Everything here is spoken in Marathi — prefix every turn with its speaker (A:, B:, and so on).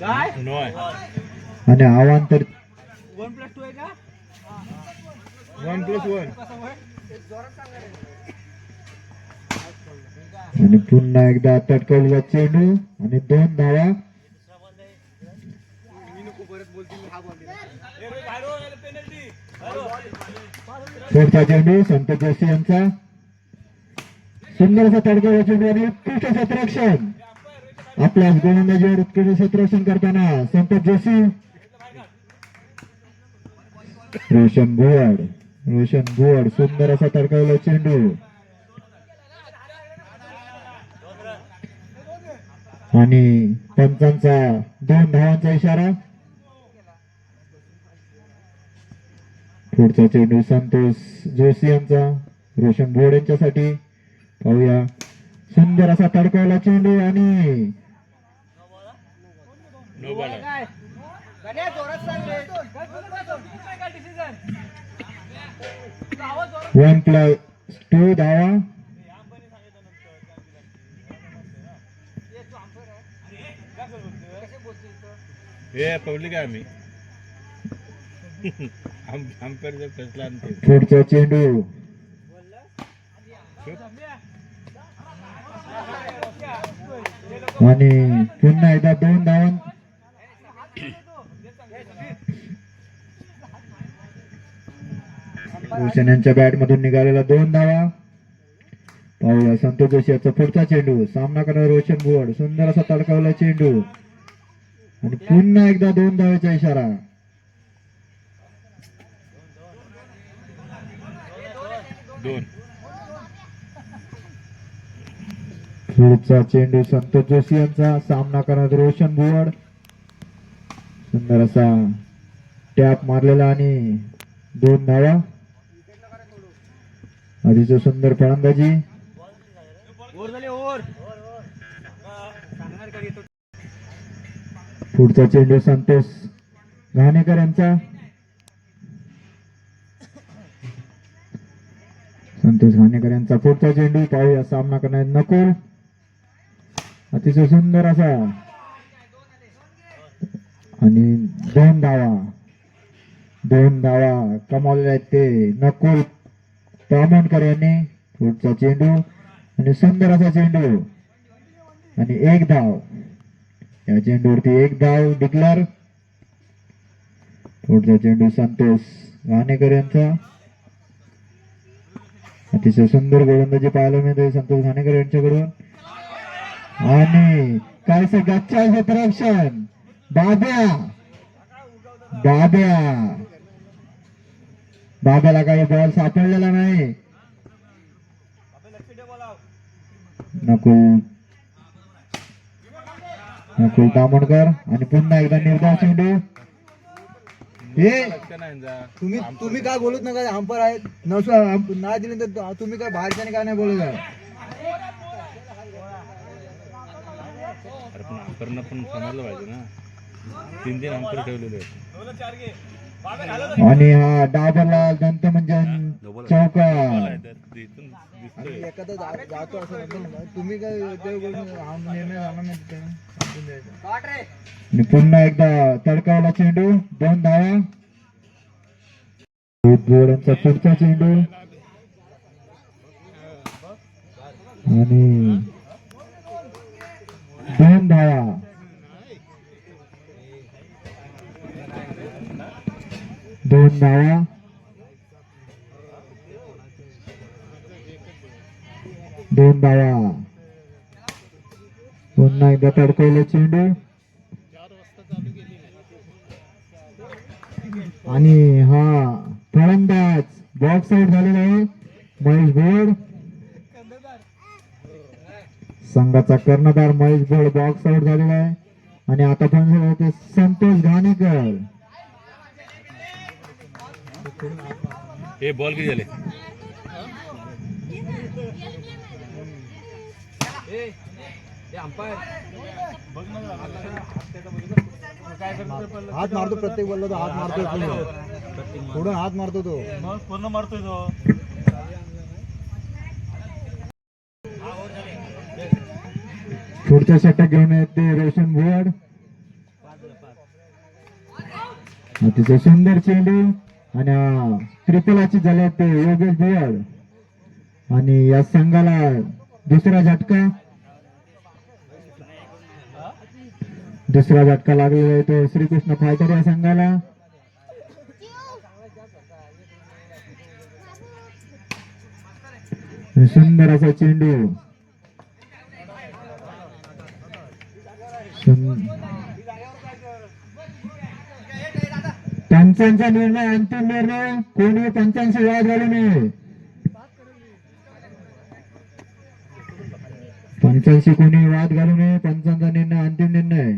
A: काय?
B: नोय.
C: आणि आव्हान तर
A: वन प्लस टू आहे का?
B: One plus one.
C: आणि पुन्हा एकदा तटकवलेला चेंडू आणि दोन धावा. पुढचा चेंडू संत जोशी यांचा. सुंदर असा तडकवला चेंडू आणि उत्कृष्ट क्षेत्ररक्षण आपल्या गोलंदाजीवर उत्कृष्ट क्षेत्ररक्षण करताना संतोष जोशी. रोशन भुवड रोशन भुवड सुंदर असा तडकवला चेंडू. आणि पंचांचा दोन धावांचा इशारा. पुढचा चेंडू संतोष जोशी यांचा रोशन भुवड यांच्यासाठी. पाहूया. सुंदर असा तडकवला चेंडू आणि
B: नो बॉल.
A: काय? गण्या जोरात सांग रे. काय डिसिजन आवाज जोरात
C: वन प्लस टू धावा
B: हे पब्लिक आहे आम्ही
C: पुढचा चेंडू. आणि पुन्हा एकदा दोन धावां भूषण यांच्या बॅट मधून निघालेला दोन धावा. पाहूया संतोष जोशी याचा पुढचा चेंडू. सामना करणारा रोशन बुवड. सुंदर असा तडकावला चेंडू. आणि पुन्हा एकदा दोन धावेचा इशारा. पुढचा चेंडू संतोष जोशी यांचा. सामना करणारा रोशन बुवड. सुंदर असा टॅप मारलेला आणि दोन धावा. आधीच सुंदर फलंदाजी. पुढचा चेंडू संतोष घाणेकर यांचा. संतोष घाणेकर यांचा पुढचा चेंडू पाहूया सामना करणार नकुल. अतिशय सुंदर असा. आणि दोन धावा. दोन धावा कमावलेल्या आहेत ते. नकुल. तामणकर यांनी पुढचा चेंडू आणि सुंदर असा चेंडू आणि एक धाव या चेंडूवरती एक धाव डिक्लेअर. पुढचा चेंडू संतोष घाणेकर यांचा अतिशय सुंदर गोलंदाजी पाहायला मिळते संतोष घाणेकर यांच्याकडून. आणि काय गच्चा क्षेत्ररक्षण बाब्या बाब्या बाब्याला काही बॉल सापडलेला नाही. नकुल नकुल तामणकर आणि पुन्हा एकदा निर्धाव चेंडू. हे.
D: तुम्ही तुम्ही काय बोलत नका अंपर आहेत. नाही दिले तर तुम्ही काय बाहेरच्याने काय नाही बोलत
B: पण समजलं पाहिजे ना. तीन तीन आमपेर ठेवलेले आहेत.
C: आणि हा डाबरला दंत म्हणजे चौका
D: एखादा जातो असं तुम्ही काय निर्णय
C: आणि पुन्हा एकदा तडकावला चेंडू दोन धावा. बोर्डांचा पुढचा चेंडू. आणि दोन धावा. दोन धावा दोन धावा पुन्हा एकदा तडकवलं चेंडू. आणि हा फलंदाज बॉक्स आउट झालेला आहे. महेश भोड संघाचा कर्णधार महेश भोड बॉक्स आउट झालेला आहे. आणि आता पण संतोष घा
B: हे बॉल किती झाले?
D: हात मारतो प्रत्येक बोलला तो हात मारतो पुढे पुढून हात मारतो तो.
B: पूर्ण मारतोय तो.
C: पुढचा षटक घेऊन येते रोशन भुवड अतिशय सुंदर चेंडू आणि त्रिपुलाची झाले ते योगेश देवळ. आणि या संघाला दुसरा झटका. दुसरा झटका लागलेला आहे तो श्रीकृष्ण फायटर या संघाला. सुंदर असा चेंडू. पंचांचा निर्णय अंतिम निर्णय. कोणी पंचांशी वाद घालू नये? पंचांशी कोणी वाद घालू नये? पंचांचा निर्णय अंतिम निर्णय.